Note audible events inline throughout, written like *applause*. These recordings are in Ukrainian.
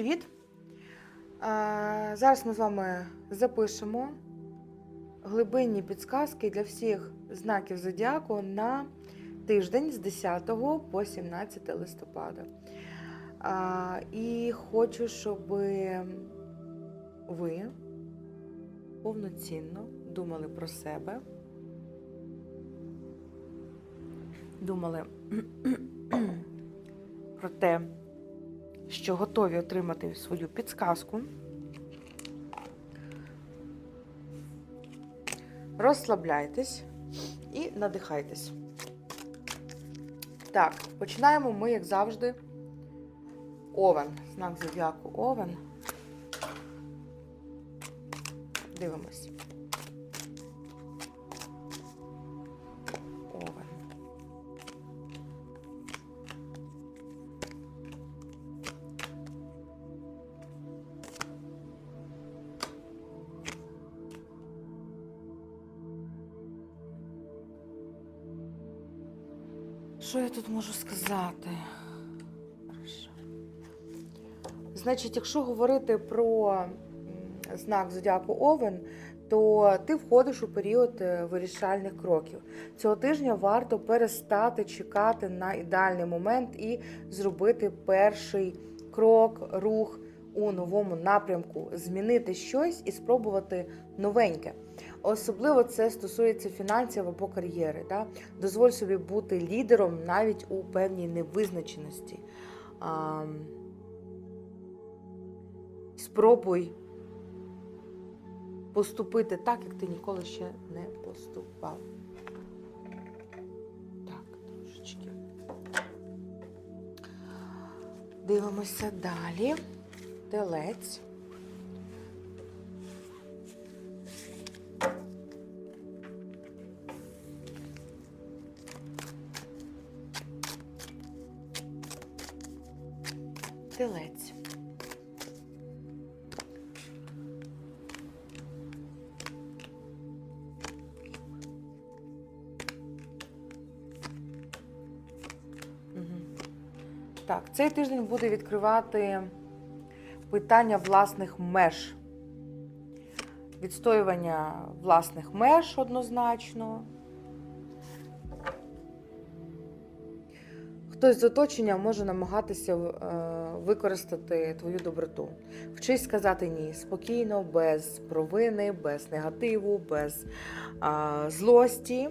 привіт! Зараз ми з вами запишемо глибинні підсказки для всіх знаків зодіаку на тиждень з 10 по 17 листопада. І хочу, щоб ви повноцінно думали про себе, думали *clears throat* про те, що готові отримати свою підсказку. Розслабляйтесь і надихайтесь. Так, починаємо ми, як завжди, овен. Знак зодіаку овен. Дивимось. Тут можу сказати? Значить, якщо говорити про знак зодіаку Овен, то ти входиш у період е, вирішальних кроків. Цього тижня варто перестати чекати на ідеальний момент і зробити перший крок, рух у новому напрямку, змінити щось і спробувати новеньке. Особливо це стосується фінансів або кар'єри. Да? Дозволь собі бути лідером навіть у певній невизначеності. А, спробуй поступити так, як ти ніколи ще не поступав. Так, трошечки. Дивимося далі. Телець. Цей тиждень буде відкривати питання власних меж. Відстоювання власних меж однозначно. Хтось з оточення може намагатися е, використати твою доброту. Вчись сказати ні спокійно, без провини, без негативу, без а, злості.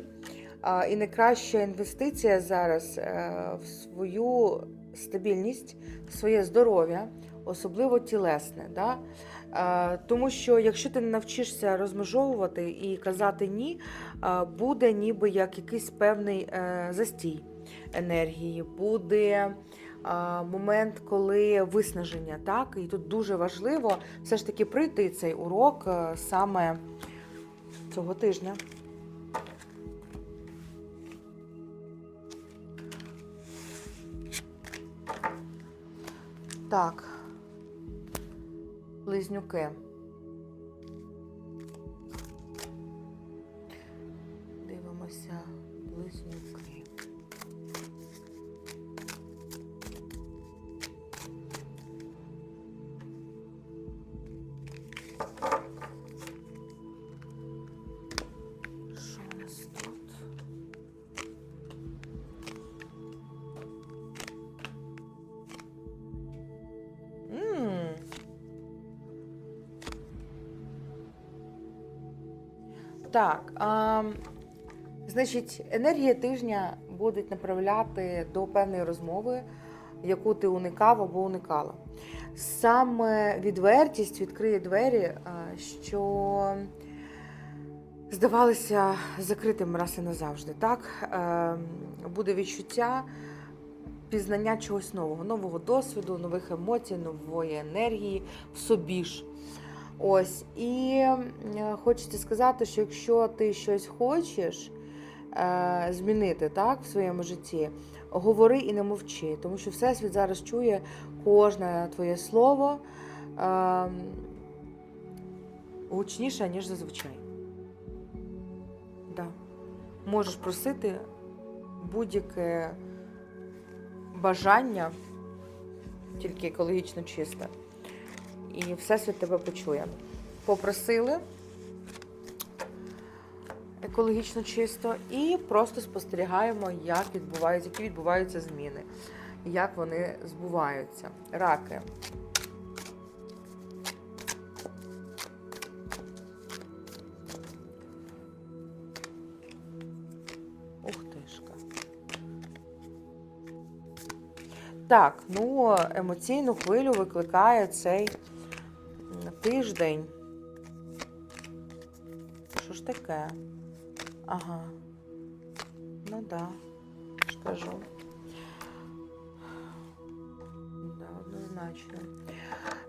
А, і найкраща інвестиція зараз е, в свою стабільність, своє здоров'я, особливо тілесне. Да? Тому що якщо ти не навчишся розмежовувати і казати ні, буде ніби як якийсь певний е, застій енергії, буде момент, коли виснаження, так? І тут дуже важливо все ж таки пройти цей урок е, саме цього тижня. Так, близнюки. Так, а, значить, енергія тижня будуть направляти до певної розмови, яку ти уникав або уникала. Саме відвертість відкриє двері, що здавалися закритим раз і назавжди. Так? Е, Буде відчуття пізнання чогось нового, нового досвіду, нових емоцій, нової енергії в собі ж. Ось. І е, хочеться сказати, що якщо ти щось хочеш е, змінити так, в своєму житті, говори і не мовчи, тому що Всесвіт зараз чує кожне твоє слово е, гучніше, ніж зазвичай. Да. Можеш просити будь-яке бажання, тільки екологічно чисте. І Всесвіт тебе почує. Попросили екологічно чисто, і просто спостерігаємо, як відбуваються, які відбуваються зміни, як вони збуваються. Раки. Так, ну, емоційну хвилю викликає цей тиждень. Що ж таке? Ага. Ну да, ж кажу. Да, однозначно.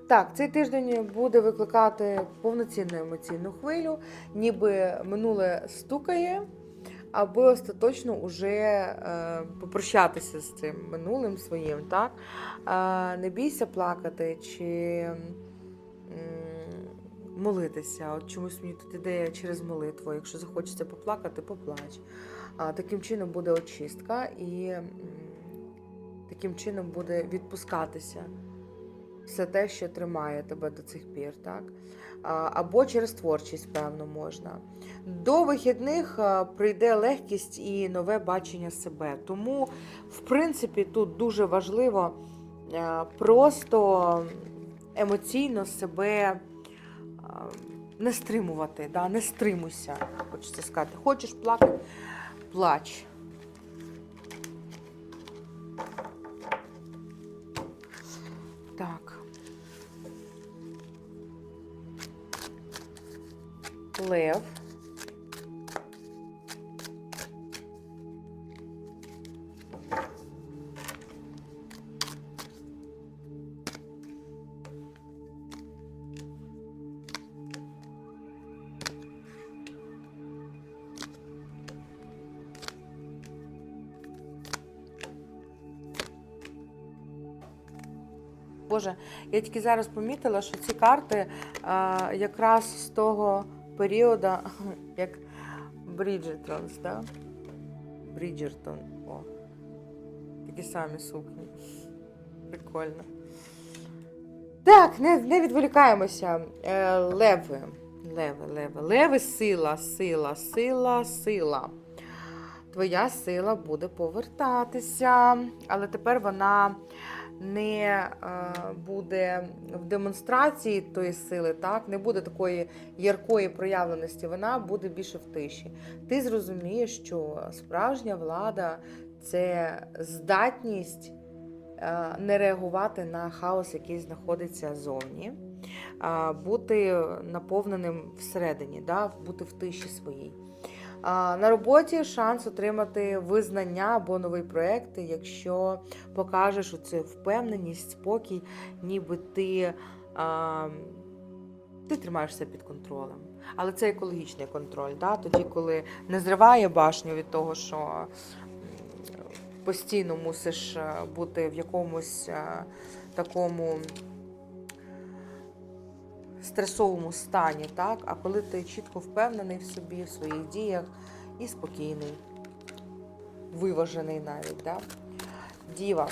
Так, цей тиждень буде викликати повноцінну емоційну хвилю, ніби минуле стукає, аби остаточно уже е, попрощатися з цим минулим своїм. Так? Е, не бійся плакати чи молитися. От чомусь мені тут ідея через молитву. Якщо захочеться поплакати, поплач. А, таким чином буде очистка і таким чином буде відпускатися все те, що тримає тебе до цих пір, так? Або через творчість, певно, можна. До вихідних прийде легкість і нове бачення себе. Тому, в принципі, тут дуже важливо просто емоційно себе не стримувати, да? не стримуйся, хочеться сказати. Хочеш плакати, плач. Так. Лев. Боже, я тільки зараз помітила, що ці карти а, якраз з того періоду, *laughs* як Бріджертонс, да? Бріджертон. О. Такі самі сукні. Прикольно. Так, не, не відволікаємося. Е, леви. Леви, леви. Леви сила, сила, сила, сила. Твоя сила буде повертатися, але тепер вона не е, буде в демонстрації тої сили, так не буде такої яркої проявленості, вона буде більше в тиші. Ти зрозумієш, що справжня влада це здатність е, не реагувати на хаос, який знаходиться зовні, бути наповненим всередині, да, бути в тиші своїй. На роботі шанс отримати визнання або новий проєкт, якщо покажеш оцю впевненість, спокій, ніби ти, а, ти тримаєшся під контролем. Але це екологічний контроль, да? тоді, коли не зриває башню від того, що постійно мусиш е, бути в якомусь е, такому стресовому стані, так? а коли ти чітко впевнений в собі, в своїх діях і спокійний, виважений навіть. Да? Діва.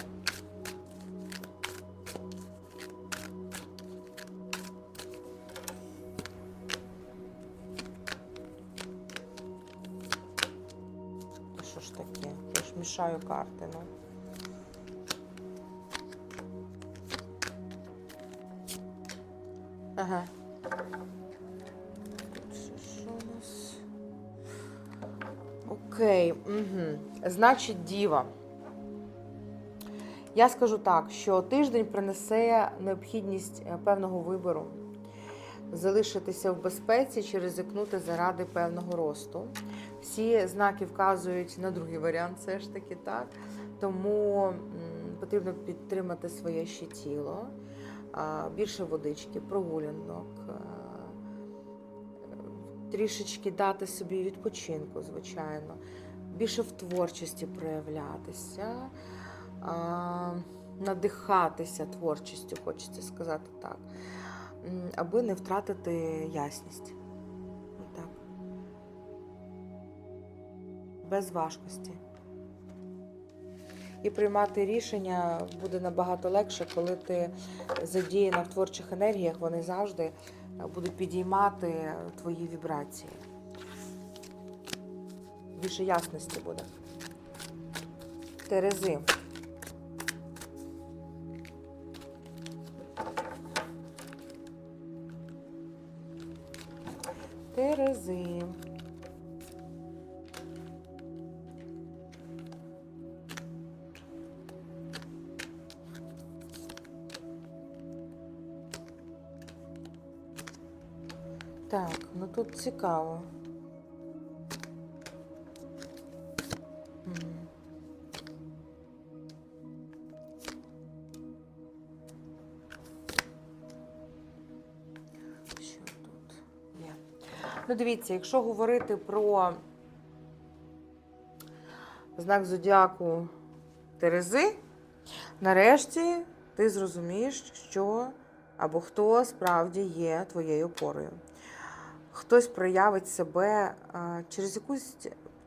Що ж таке? Я ж мішаю карти, ну. Ага. Що, у нас? Окей. Угу. Значить, діва. Я скажу так, що тиждень принесе необхідність е, певного вибору, залишитися в безпеці чи ризикнути заради певного росту. Всі знаки вказують на другий варіант, все ж таки так. Тому потрібно підтримати своє ще тіло, більше водички, прогулянок, трішечки дати собі відпочинку, звичайно, більше в творчості проявлятися, надихатися творчістю, хочеться сказати так, аби не втратити ясність. Отак. Без важкості. І приймати рішення буде набагато легше, коли ти задіяна в творчих енергіях, вони завжди е, будуть підіймати твої вібрації. Більше ясності буде. Терези. Терези. Тут цікаво. Що тут є? Ну, дивіться, якщо говорити про знак зодіаку Терези, нарешті ти зрозумієш, що або хто справді є твоєю опорою. Хтось проявить себе через якусь,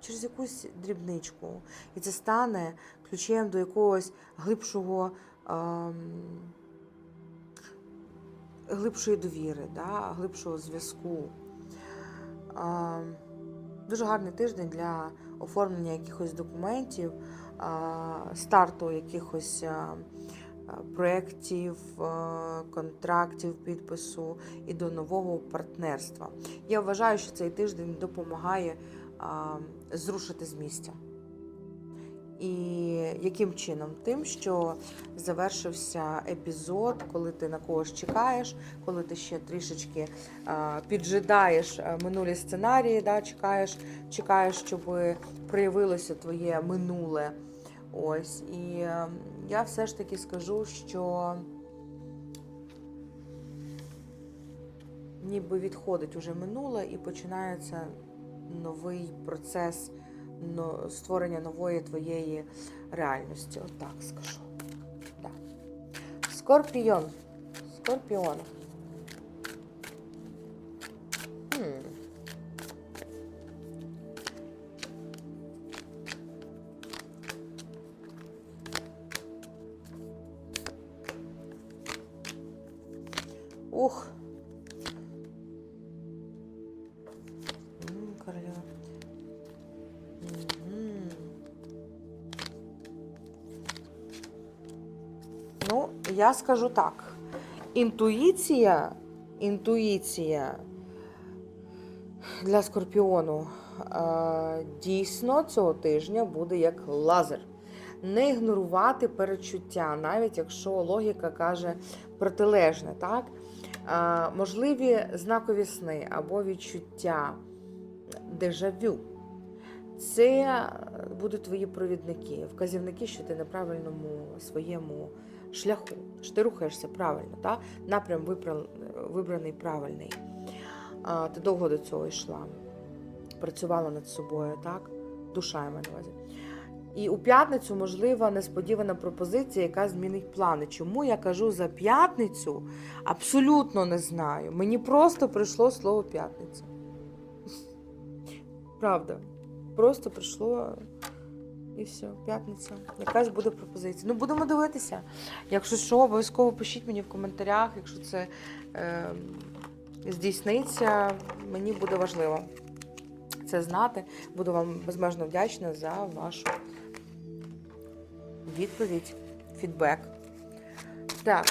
через якусь дрібничку, і це стане ключем до якогось глибшого. глибшої довіри, да, глибшого зв'язку. А, Дуже гарний тиждень для оформлення якихось документів, а, старту якихось а, проєктів, контрактів, підпису і до нового партнерства. Я вважаю, що цей тиждень допомагає зрушити з місця. І яким чином? Тим, що завершився епізод, коли ти на когось чекаєш, коли ти ще трішечки піджидаєш минулі сценарії, да, чекаєш, чекаєш, щоб проявилося твоє минуле. Ось. І е, я все ж таки скажу, що ніби відходить уже минуле і починається новий процес створення нової твоєї реальності. Отак скажу. Да. Скорпіон. Скорпіон. Я скажу так. Інтуїція, інтуїція для скорпіону е, дійсно цього тижня буде як лазер. Не ігнорувати перечуття, навіть якщо логіка каже протилежне, так? Е, можливі знакові сни або відчуття дежавю. Це будуть твої провідники, вказівники, що ти на правильному своєму шляху, що ти рухаєшся правильно, та? напрям вибраний правильний. А, Ти довго до цього йшла, працювала над собою, так? Душа я маю на увазі. І у п'ятницю можлива несподівана пропозиція, яка змінить плани. Чому я кажу за п'ятницю? Абсолютно не знаю. Мені просто прийшло слово п'ятниця. Правда. Просто прийшло і все, п'ятниця. Якась буде пропозиція. Ну, будемо дивитися. Якщо що, обов'язково пишіть мені в коментарях, якщо це е, здійсниться, мені буде важливо це знати. Буду вам безмежно вдячна за вашу відповідь, фідбек. Так.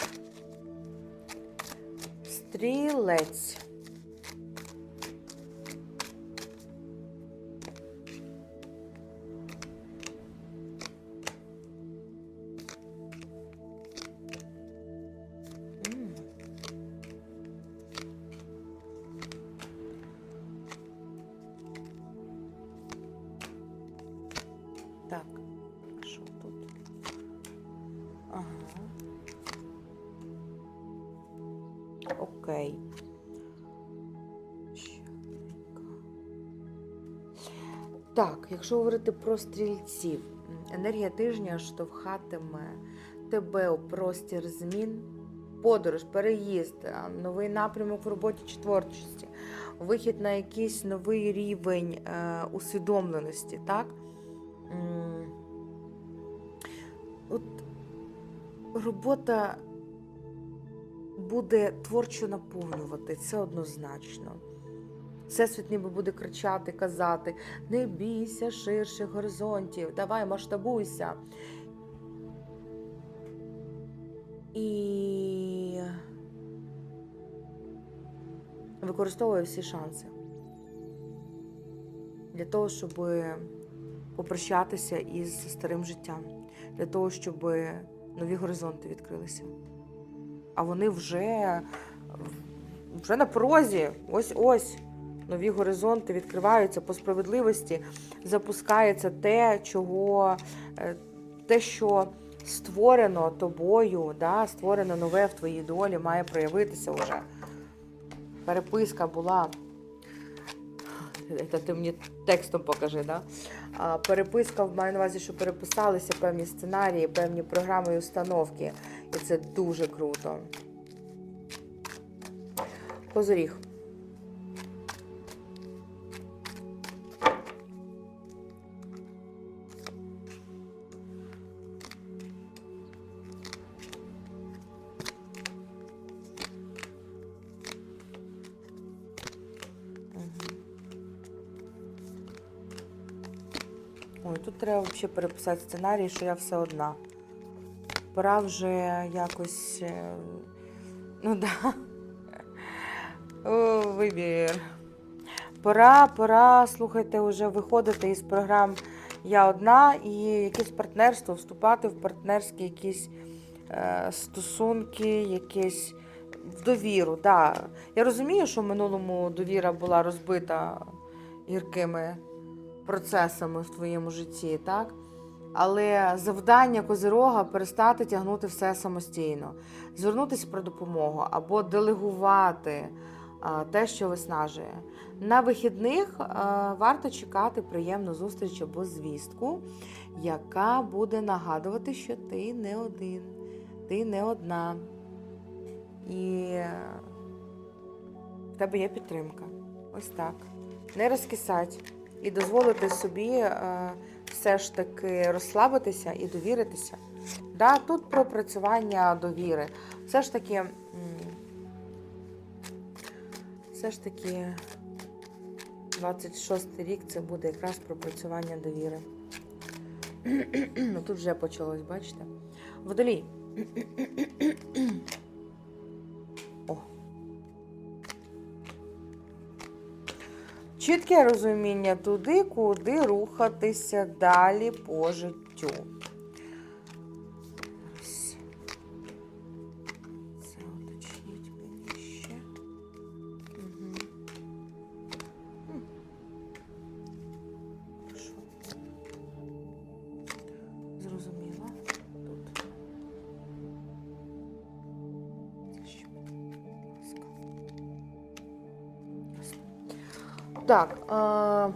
Стрілець. Так, що тут? Ага. Окей. Так, якщо говорити про стрільців, енергія тижня штовхатиме тебе у простір змін, подорож, переїзд, новий напрямок в роботі чи творчості, вихід на якийсь новий рівень е, усвідомленості, так? Робота буде творчо наповнювати, це однозначно. Всесвіт ніби буде кричати, казати: не бійся ширших горизонтів, давай масштабуйся. І використовує всі шанси для того, щоб попрощатися із старим життям, для того, щоб нові горизонти відкрилися. А вони вже, вже на порозі. Ось ось нові горизонти відкриваються по справедливості, запускається те, чого, е, те, що створено тобою, да, створено нове в твоїй долі, має проявитися вже. Переписка була. Це ти мені текстом покажи, да? А, переписка маю на увазі, що переписалися певні сценарії, певні програми і установки. І це дуже круто. Козоріг. Треба взагалі переписати сценарій, що я все одна. Пора вже якось. е, Ну да. О, вибір. Пора, пора, слухайте, вже виходити із програм Я одна і якесь партнерство, вступати в партнерські якісь е, стосунки, якісь довіру. Да. Я розумію, що в минулому довіра була розбита гіркими процесами в твоєму житті, так? Але завдання козирога перестати тягнути все самостійно, звернутися про допомогу або делегувати те, що виснажує. На вихідних варто чекати приємну зустріч або звістку, яка буде нагадувати, що ти не один, ти не одна. І е, в тебе є підтримка. Ось так. Не розкисать і дозволити собі е, все ж таки розслабитися і довіритися. Да, тут про працювання довіри. Все ж таки, все ж таки, 26 рік це буде якраз про працювання довіри. ну тут вже почалось, бачите? Водолій. Чітке розуміння туди, куди рухатися далі по життю. Так. А...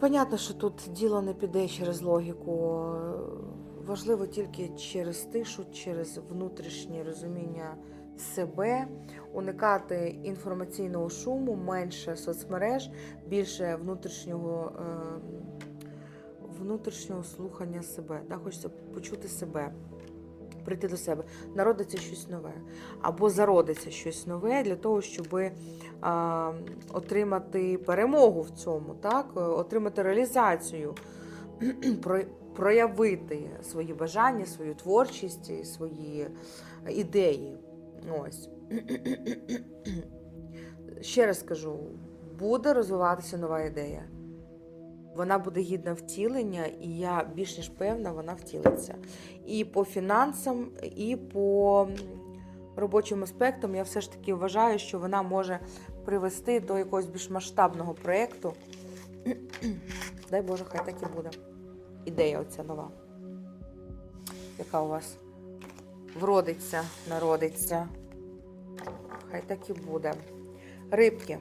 Понятно, що тут діло не піде через логіку. Важливо тільки через тишу, через внутрішнє розуміння себе, уникати інформаційного шуму, менше соцмереж, більше внутрішнього, е, внутрішнього слухання себе. Да? Хочеться почути себе, прийти до себе, народиться щось нове, або зародиться щось нове для того, щоб а, отримати перемогу в цьому, так? отримати реалізацію, *clears throat* проявити свої бажання, свою творчість, свої ідеї. Ось. *clears throat* Ще раз скажу: буде розвиватися нова ідея. Вона буде гідна втілення, і я більш ніж певна, вона втілиться. І по фінансам, і по робочим аспектам я все ж таки вважаю, що вона може привести до якогось більш масштабного проєкту. *clears throat* Дай Боже, хай так і буде. Ідея оця нова. Яка у вас вродиться, народиться. Хай так і буде. Рибки.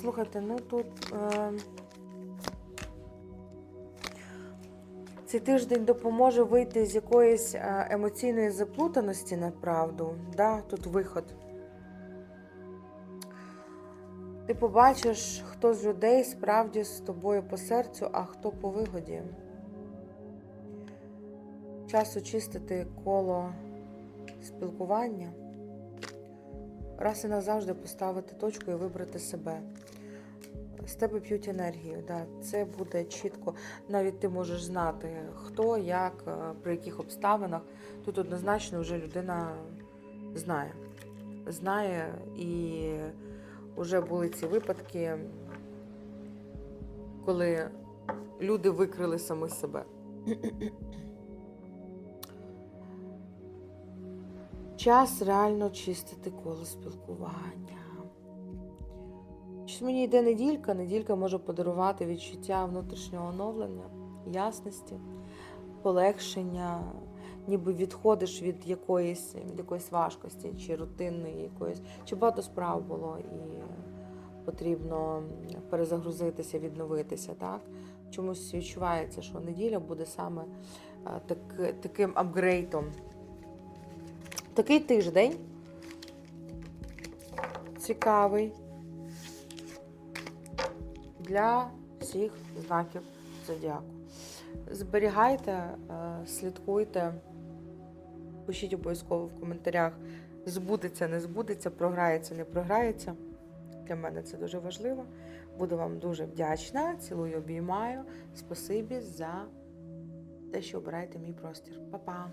Слухайте, ну тут. Е... Цей тиждень допоможе вийти з якоїсь е, емоційної заплутаності на правду. Да, тут виход. Ти побачиш, хто з людей справді з тобою по серцю, а хто по вигоді. Час очистити коло спілкування. Раз і назавжди поставити точку і вибрати себе. З тебе п'ють енергію. Да. Це буде чітко. Навіть ти можеш знати, хто, як, е, при яких обставинах. Тут однозначно вже людина знає. Знає і вже були ці випадки, коли люди викрили самих себе. Час реально чистити коло спілкування. Щось мені йде неділька, неділька може подарувати відчуття внутрішнього оновлення, ясності, полегшення, ніби відходиш від якоїсь, від якоїсь важкості чи рутинної якоїсь, чи багато справ було і потрібно перезагрузитися, відновитися. Так? Чомусь відчувається, що неділя буде саме так, таким апгрейдом. Такий тиждень цікавий для всіх знаків зодіаку. Зберігайте, е, слідкуйте, пишіть обов'язково в коментарях, збудеться, не збудеться, програється, не програється. Для мене це дуже важливо. Буду вам дуже вдячна. Цілую, обіймаю. Спасибі за те, що обираєте мій простір. Па-па!